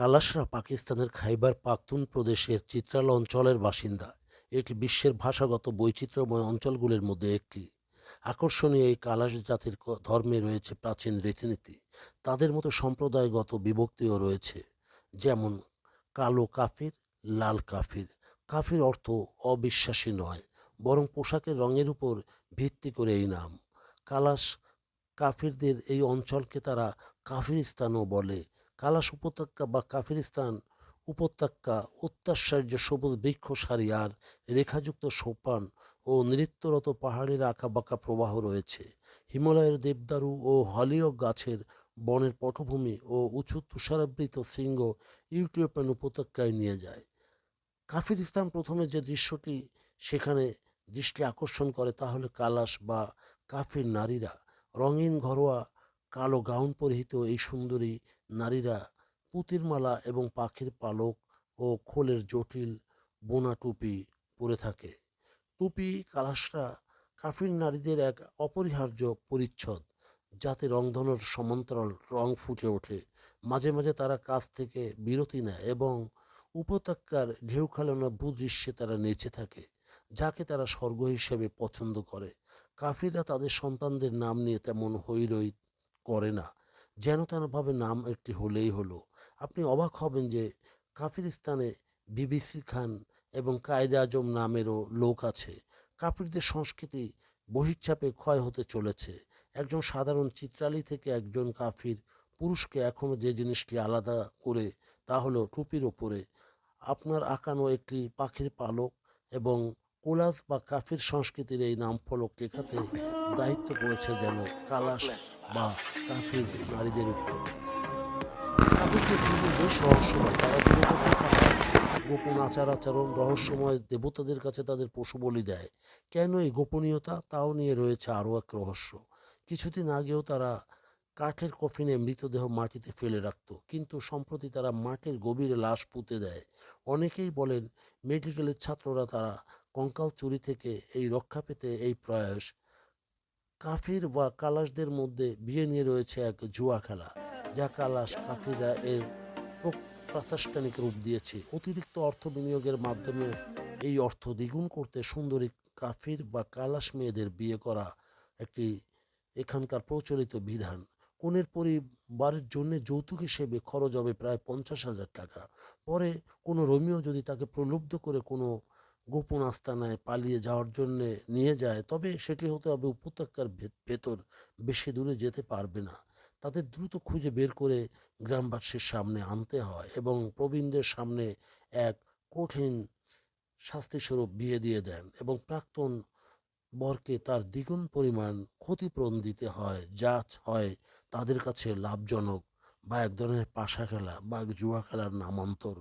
কালাশরা পাকিস্তানের খাইবার পাখতুন প্রদেশের চিত্রাল অঞ্চলের বাসিন্দা। এটি বিশ্বের ভাষাগত বৈচিত্র্যময় অঞ্চলগুলির মধ্যে একটি। আকর্ষণীয় এই কালাশ জাতির ধর্মে রয়েছে প্রাচীন রীতিনীতি। তাদের মতো সম্প্রদায়গত বিভক্তিও রয়েছে, যেমন কালো কাফির, লাল কাফির। কাফির অর্থ অবিশ্বাসী নয়, বরং পোশাকের রঙের উপর ভিত্তি করে এই নাম। কালাশ কাফিরদের এই অঞ্চলকে তারা কাফিরিস্তানও বলে কালাশ উপত্যকা বা কাফিরিস্তান উপত্যকা, অত্যাশ্চর্য সবুজ বৃক্ষ সারি আর রেখাযুক্ত সোপান ও নৃত্যরত পাহাড়ের আঁকাবাঁকা প্রবাহ রয়েছে। হিমালয়ের দেবদারু ও হলিওক গাছের বনের পটভূমি ও উঁচু তুষারাবৃত শৃঙ্গ ইউটিউবিয়ান উপত্যকায় নিয়ে যায়। কাফিরিস্তান প্রথমে যে দৃশ্যটি সেখানে দৃষ্টি আকর্ষণ করে তাহলে কালাশ বা কাফির নারীরা রঙিন ঘরোয়া কালো গাউন পরিহিত এই সুন্দরী নারীরা পুতির মালা এবং পাখির পালক ও খোলের জটিল বোনা টুপি পরে থাকে। টুপি কালাশরা কাফির নারীদের এক অপরিহার্য পরিচ্ছদ যাতে রংধনুর সমান্তরাল রং ফুটে ওঠে। মাঝে মাঝে তারা কাজ থেকে বিরতি নেয় এবং উপত্যকার ঢেউ খেলানো ভূদৃশ্যে তারা নেচে থাকে, যাকে তারা স্বর্গ হিসেবে পছন্দ করে। কাফিরা তাদের সন্তানদের নাম নিয়ে তেমন হৈরৈ করে না। যেন তেনভাবে নাম একটি হলেই হলো। আপনি অবাক হবেন যে কাফিরিস্তানে বিবিসি খান এবং কায়দে আজম নামেরও লোক আছে। কাফিরদের সংস্কৃতি বহির্চাপে ক্ষয় হতে চলেছে। একজন সাধারণ চিত্রালী থেকে একজন কাফির পুরুষকে এখনও যে জিনিসটি আলাদা করে তা হলো টুপির ওপরে। আপনার আঁকানো একটি পাখির পালক এবং কোলাজ বা কাফির সংস্কৃতির এই নাম ফলক লেখাতে দায়িত্ব করেছে যেন কালাশ বা কাফির নারীদের উপর। গোপন আচার আচরণ, রহস্যময় দেবতাদের কাছে তাদের পশু বলি দেয়। কেন এই গোপনীয়তা? তাও নিয়ে রয়েছে আরও এক রহস্য। কিছুদিন আগেও তারা কাঠের কফিনে মৃতদেহ মাটিতে ফেলে রাখত, কিন্তু সম্প্রতি তারা মাটির গভীরে লাশ পুঁতে দেয়। অনেকেই বলেন, মেডিকেলের ছাত্ররা তারা কঙ্কাল চুরি থেকে এই রক্ষা পেতে এই প্রয়াস কাফির বা কালাশদের মধ্যে বিয়ে নিয়ে রয়েছে এক জুয়া খেলা, যা কালাশ কাফিরা এর প্র- প্রাতিষ্ঠানিক রূপ দিয়েছে। অতিরিক্ত অর্থ বিনিয়োগের মাধ্যমে এই অর্থ দ্বিগুণ করতে সুন্দরী কাফির বা কালাশ মেয়েদের বিয়ে করা একটি এখানকার প্রচলিত বিধান। কনের পরিবারের জন্য যৌতুক হিসেবে খরচ হবে প্রায় পঞ্চাশ হাজার টাকা। পরে কোনো রোমিও যদি তাকে প্রলুব্ধ করে কোনো গোপন আস্তানায় পালিয়ে যাওয়ার জন্যে নিয়ে যায়, তবে সেটি হতে হবে উপত্যকার ভেতর। বেশি দূরে যেতে পারবে না। তাদের দ্রুত খুঁজে বের করে গ্রামবাসীর সামনে আনতে হয় এবং প্রবীণদের সামনে এক কঠিন শাস্তিস্বরূপ বিয়ে দিয়ে দেন এবং প্রাক্তন বরকে তার দ্বিগুণ পরিমাণ ক্ষতিপূরণ দিতে হয় যা হয় তাদের কাছে লাভজনক বা এক ধরনের পাশা খেলা বা জুয়া খেলার নামান্তর